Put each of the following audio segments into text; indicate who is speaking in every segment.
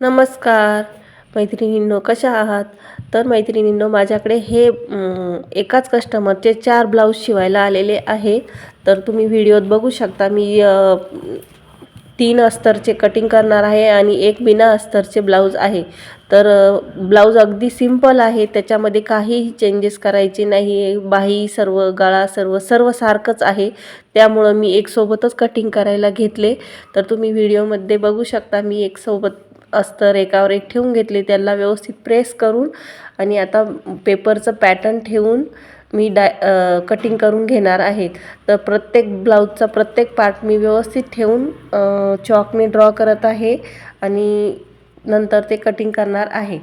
Speaker 1: नमस्कार. मैत्रिणींनो कशा आहात? तर मैत्रिणींनो माझ्याकडे हे एकाच कस्टमरचे चार ब्लाऊज शिवायला आलेले आहे. तर तुम्ही व्हिडिओत बघू शकता मी तीन अस्तरचे कटिंग करणार आहे आणि एक बिना अस्तरचे ब्लाऊज आहे. तर ब्लाऊज अगदी सिंपल आहे त्याच्यामध्ये काहीही चेंजेस करायचे नाही बाही सर्व गळा सर्व सर्व सारखंच आहे. त्यामुळं मी एक सोबतच कटिंग करायला घेतले. तर तुम्ही व्हिडिओमध्ये बघू शकता मी एक सोबत अस्तर एकावर एक ठेवून घेतले त्याला व्यवस्थित प्रेस करून आणि आता पेपरचं पॅटर्न ठेवून मी डाय कटिंग करून घेणार आहे. तर प्रत्येक ब्लाऊजचा प्रत्येक पार्ट मी व्यवस्थित ठेवून चॉकने ड्रॉ करत आहे आणि नंतर ते कटिंग करणार आहे.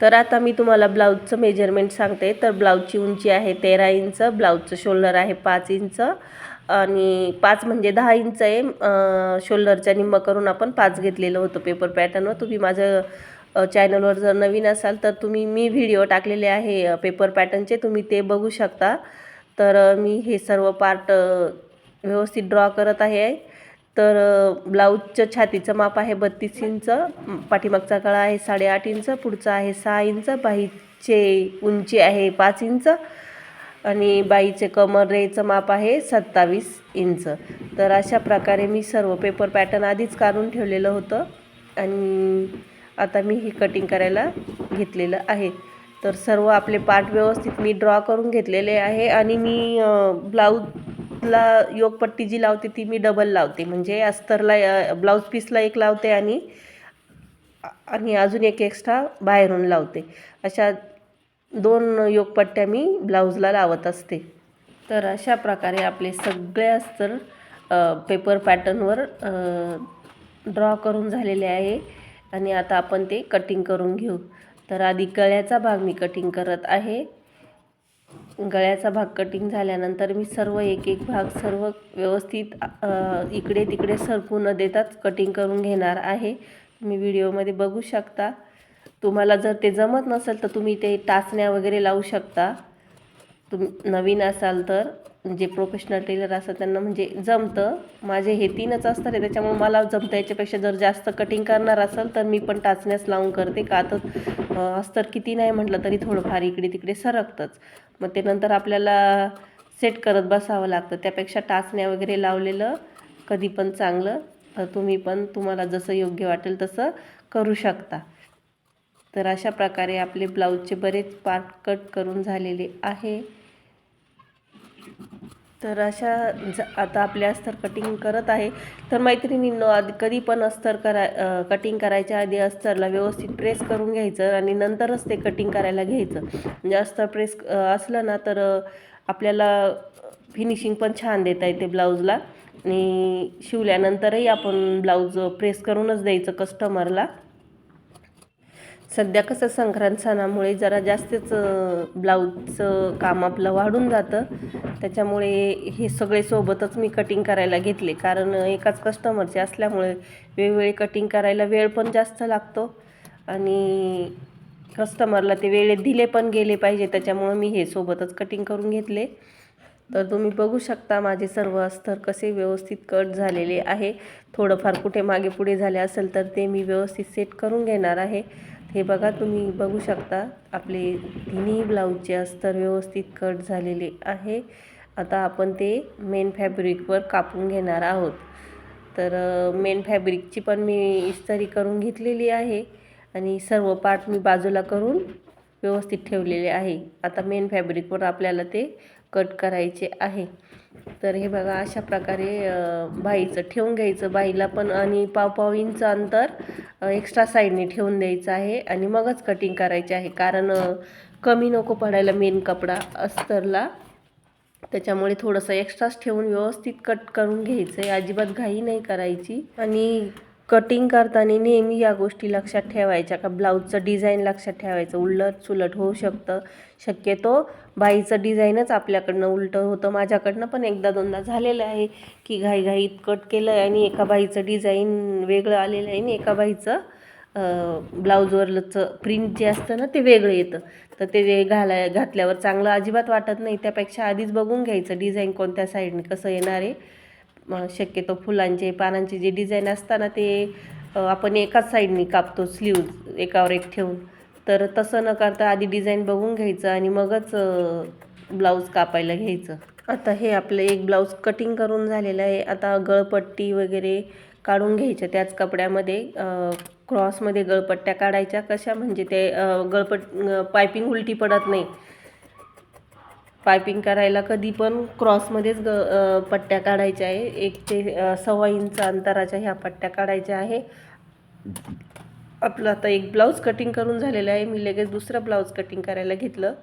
Speaker 1: तर आता मी तुम्हाला ब्लाऊजचं मेजरमेंट सांगते. तर ब्लाऊजची उंची आहे तेरा इंच ब्लाऊजचं शोल्डर आहे पाच इंच आणि पाच म्हणजे दहा इंच आहे शोल्डरच्या निम्मा करून आपण पाच घेतलेलं होतं पेपर पॅटर्नवर तुम्ही माझं चॅनलवर जर नवीन असाल तर तुम्ही मी व्हिडिओ टाकलेले आहे पेपर पॅटर्नचे तुम्ही ते बघू शकता. तर मी हे सर्व पार्ट व्यवस्थित ड्रॉ करत आहे. तर ब्लाऊजचं छातीचं माप आहे बत्तीस इंच पाठीमागचा कळा आहे साडेआठ इंच पुढचा आहे सहा इंच बाहीचे उंची आहे पाच इंच आणि बाईचे कमरेचं माप आहे सत्तावीस इंच. तर अशा प्रकारे मी सर्व पेपर पॅटर्न आधीच काढून ठेवलेलं होतं. आणि आता मी ही कटिंग करायला घेतलेलं आहे. तर सर्व आपले पार्ट व्यवस्थित मी ड्रॉ करून घेतलेले आहे. आणि मी ब्लाऊजला योगपट्टी जी लावते ती मी डबल लावते. म्हणजे अस्तरला ब्लाऊज पीसला एक लावते आणि आणि अजून एक एक्स्ट्रा बाहेरून लावते. अशा दोन योगपट्ट्या मी ब्लाऊजला लावत असते. तर अशा प्रकारे आपले सगळे अस्तर पेपर पॅटर्नवर ड्रॉ करून झालेले आहे. आणि आता आपण ते कटिंग करून घेऊ. तर आधी गळ्याचा भाग मी कटिंग करत आहे. गळ्याचा भाग कटिंग झाल्यानंतर मी सर्व एक एक भाग सर्व व्यवस्थित इकडे तिकडे सरकू न देताच कटिंग करून घेणार आहे. तुम्ही व्हिडिओमध्ये बघू शकता. तुम्हाला जर ते जमत नसेल तर तुम्ही ते टाचण्या वगैरे लावू शकता. तुम नवीन असाल तर जे प्रोफेशनल टेलर असतात त्यांना म्हणजे जमतं. माझे हे तीनच असतात आहे त्याच्यामुळे मला जमतं. याच्यापेक्षा जर जास्त कटिंग करणार असेल तर मी पण टाचण्यास लावून करते. का तर अस्तर किती नाही म्हटलं तरी थोडंफार इकडे तिकडे सरकतंच. मग ते नंतर आपल्याला सेट करत बसावं लागतं. त्यापेक्षा टाचण्या वगैरे लावलेलं कधी पण चांगलं तर तुम्ही पण तुम्हाला जसं योग्य वाटेल तसं करू शकता. तर अशा प्रकारे आपले ब्लाऊजचे बरेच पार्ट कट करून झालेले आहे. तर अशा ज आता आपले अस्तर कटिंग करत आहे. तर मैत्रिणींनो आधी कधी पण अस्तर करा कटिंग करायच्या आधी अस्तरला व्यवस्थित प्रेस करून घ्यायचं आणि नंतरच ते कटिंग करायला घ्यायचं. म्हणजे अस्तर प्रेस असलं ना तर आपल्याला फिनिशिंग पण छान देता येते ब्लाऊजला. आणि शिवल्यानंतरही आपण ब्लाऊज प्रेस करूनच द्यायचं कस्टमरला सध्या कसं संक्रांत सणामुळे जरा जास्तच ब्लाऊजचं काम आपलं वाढून जातं. त्याच्यामुळे हे सगळे सोबतच मी कटिंग करायला घेतले. कारण एकाच कस्टमरचे असल्यामुळे वेगवेगळे कटिंग करायला वेळ पण जास्त लागतो. आणि कस्टमरला ते वेळेत दिले पण गेले पाहिजे. त्याच्यामुळं मी हे सोबतच कटिंग करून घेतले. तर तुम्ही बघू शकता माझे सर्व अस्तर कसे व्यवस्थित कट झालेले आहे. थोडंफार कुठे मागे पुढे झाले असेल तर ते मी व्यवस्थित सेट करून घेणार आहे. हे बघा तुम्ही बघू शकता आपले तिन्ही ब्लाऊजचे अस्तर व्यवस्थित कट झालेले आहे. आता आपण ते मेन फॅब्रिकवर कापून घेणार आहोत. तर मेन फॅब्रिकची पण मी इस्तरी करून घेतलेली आहे आणि सर्व पार्ट मी बाजूला करून व्यवस्थित ठेवलेले आहे. आता मेन फॅब्रिकवर आपल्याला ते कट करायचे आहे. तर हे बघा अशा प्रकारे बाईचं ठेवून घ्यायचं. बाईला पण आणि पाव पाव इंच अंतर एक्स्ट्रा साईडने ठेवून द्यायचं आहे आणि मगच कटिंग करायची आहे. कारण कमी नको पडायला मेन कपडा अस्तरला. त्याच्यामुळे थोडंसं एक्स्ट्राच ठेवून व्यवस्थित कट करून घ्यायचं आहे अजिबात घाई नाही करायची. आणि कटिंग करताना नेहमी या गोष्टी लक्षात ठेवायच्या. का ब्लाऊजचं डिझाईन लक्षात ठेवायचं. उलट सुलट होऊ शकतं. शक्यतो बाईचं डिझाईनच आपल्याकडनं उलटं होतं. माझ्याकडनं पण एकदा दोनदा झालेलं आहे की घाईघाईत कट केलं आहे आणि एका बाईचं डिझाईन वेगळं आलेलं आहे आणि एका बाईचं ब्लाऊजवरचं प्रिंट जे असतं ना ते वेगळं येतं. तर ते घालाय घातल्यावर चांगलं अजिबात वाटत नाही. त्यापेक्षा आधीच बघून घ्यायचं डिझाईन कोणत्या साईडने कसं येणार आहे. मग शक्यतो फुलांचे पानांचे जे डिझाईन असताना ते आपण एकाच साईडनी कापतो स्लीव्ज एकावर एक ठेवून. तर तसं न करता आधी डिझाईन बघून घ्यायचं आणि मगच ब्लाऊज कापायला घ्यायचं. आता हे आपलं एक ब्लाऊज कटिंग करून झालेलं आहे. आता गळपट्टी वगैरे काढून घ्यायच्या त्याच कपड्यामध्ये. क्रॉसमध्ये गळपट्ट्या काढायच्या. कशा? म्हणजे ते गळपट पायपिंग उलटी पडत नाही. पायपिंग करायला कधी पण क्रॉसमध्येच ग पट्ट्या काढायच्या आहे. एक ते सव्वा इंच अंतराच्या ह्या पट्ट्या काढायच्या आहे. आपलं आता एक ब्लाऊज कटिंग करून झालेलं आहे. मी लगेच दुसरं ब्लाऊज कटिंग करायला घेतलं.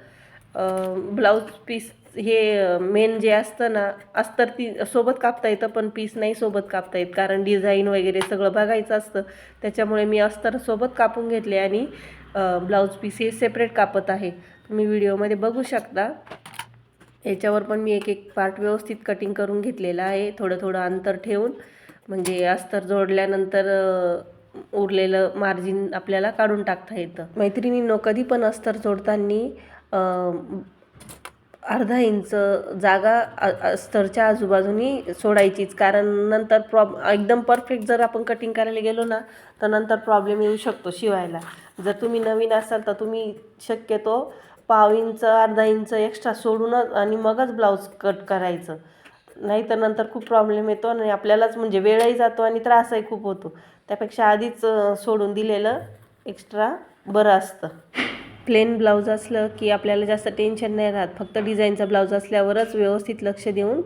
Speaker 1: ब्लाऊज पीस हे मेन जे असतं ना अस्तर ती सोबत कापता येतं पण पीस नाही सोबत कापता येत. कारण डिझाईन वगैरे सगळं बघायचं असतं. त्याच्यामुळे मी अस्तर सोबत कापून घेतले आणि ब्लाऊज पीस हे सेपरेट कापत आहे. तुम्ही व्हिडिओमध्ये बघू शकता. याच्यावर पण मी एक एक पार्ट व्यवस्थित कटिंग करून घेतलेला आहे. थोडं थोडं अंतर ठेवून. म्हणजे अस्तर जोडल्यानंतर उरलेलं मार्जिन आपल्याला काढून टाकता येतं. मैत्रिणींनो कधी पण अस्तर जोडताना अर्धा इंच जागा अस्तरच्या आजूबाजूनी सोडायचीच. कारण नंतर प्रॉब एकदम परफेक्ट जर आपण कटिंग करायला गेलो ना तर नंतर प्रॉब्लेम येऊ शकतो शिवायला. जर तुम्ही नवीन असाल तर तुम्ही शक्यतो पाव इंच अर्धा इंच एक्स्ट्रा सोडूनच आणि मगच ब्लाऊज कट करायचं. नाही तर नंतर खूप प्रॉब्लेम येतो आणि आपल्यालाच म्हणजे वेळही जातो आणि त्रासही खूप होतो. त्यापेक्षा आधीच सोडून दिलेलं एक्स्ट्रा बरं असतं. प्लेन ब्लाऊज असलं की आपल्याला जास्त टेन्शन नाही राहत. फक्त डिझाईनचा ब्लाऊज असल्यावरच व्यवस्थित लक्ष देऊन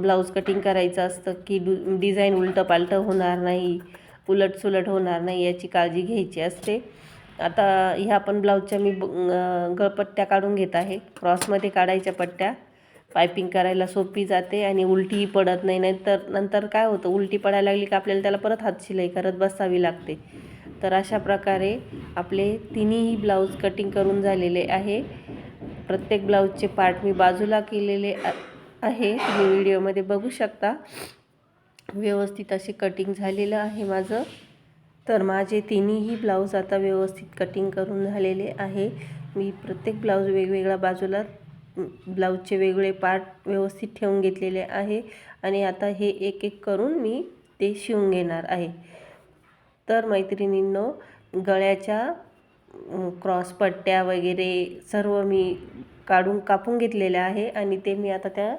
Speaker 1: ब्लाऊज कटिंग करायचं असतं की डु डिझाईन उलटं पालटं होणार नाही उलटसुलट होणार नाही याची काळजी घ्यायची असते. आता ह्या पण ब्लाऊजच्या मी ब- गळपट्ट्या काढून घेत आहे. क्रॉसमध्ये काढायच्या पट्ट्या. पायपिंग करायला सोपी जाते आणि उलटीही पडत नाही. नाहीतर नंतर काय होतं उलटी पडायला लागली की आपल्याला त्याला परत हात शिलाई करत बसावी लागते. तर अशा प्रकारे आपले तिन्ही ब्लाऊज कटिंग करून झालेले आहे. प्रत्येक ब्लाऊजचे पार्ट मी बाजूला केलेले आहे. तुम्ही व्हिडिओमध्ये बघू शकता. व्यवस्थित असे कटिंग झालेलं आहे माझं. तर माझे तिन्हीही ब्लाऊज आता व्यवस्थित कटिंग करून झालेले आहे. मी प्रत्येक ब्लाऊज वेगवेगळ्या बाजूला ब्लाऊजचे वेगळे पार्ट व्यवस्थित ठेवून घेतलेले आहे. आणि आता हे एक एक करून मी ते शिवून घेणार आहे. तर मैत्रिणींनो गळ्याच्या क्रॉस पट्ट्या वगैरे सर्व मी काढून कापून घेतलेल्या आहे. आणि ते मी आता त्या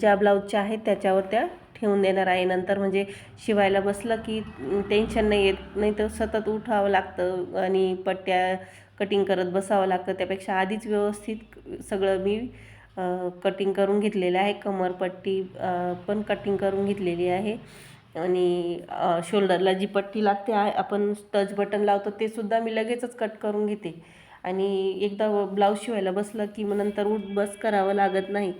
Speaker 1: ज्या ब्लाऊजच्या आहेत त्याच्यावर त्या ठेवून देणार आहे. नंतर म्हणजे शिवायला बसलं की टेन्शन नाही येत. नाही तर सतत उठावं लागतं आणि पट्ट्या कटिंग करत बसावं लागतं. त्यापेक्षा आधीच व्यवस्थित सगळं मी कटिंग करून घेतलेलं आहे. कमरपट्टी पण कटिंग करून घेतलेली आहे. आणि शोल्डरला जी पट्टी लागते आपण टच बटन लावतो ते सुद्धा मी लगेचच कट करून घेते. आणि एकदा ब्लाऊज शिवायला बसलं की मग नंतर उठ बस करावं लागत नाही.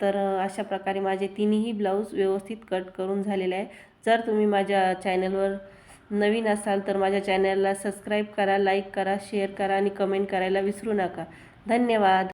Speaker 1: तर अशा प्रकारे माझे तिन्ही ब्लाऊज व्यवस्थित कट करून झालेले आहे. जर तुम्ही माझ्या चॅनलवर नवीन असाल तर माझ्या चॅनलला सबस्क्राईब करा लाईक करा शेअर करा आणि कमेंट करायला विसरू नका. धन्यवाद.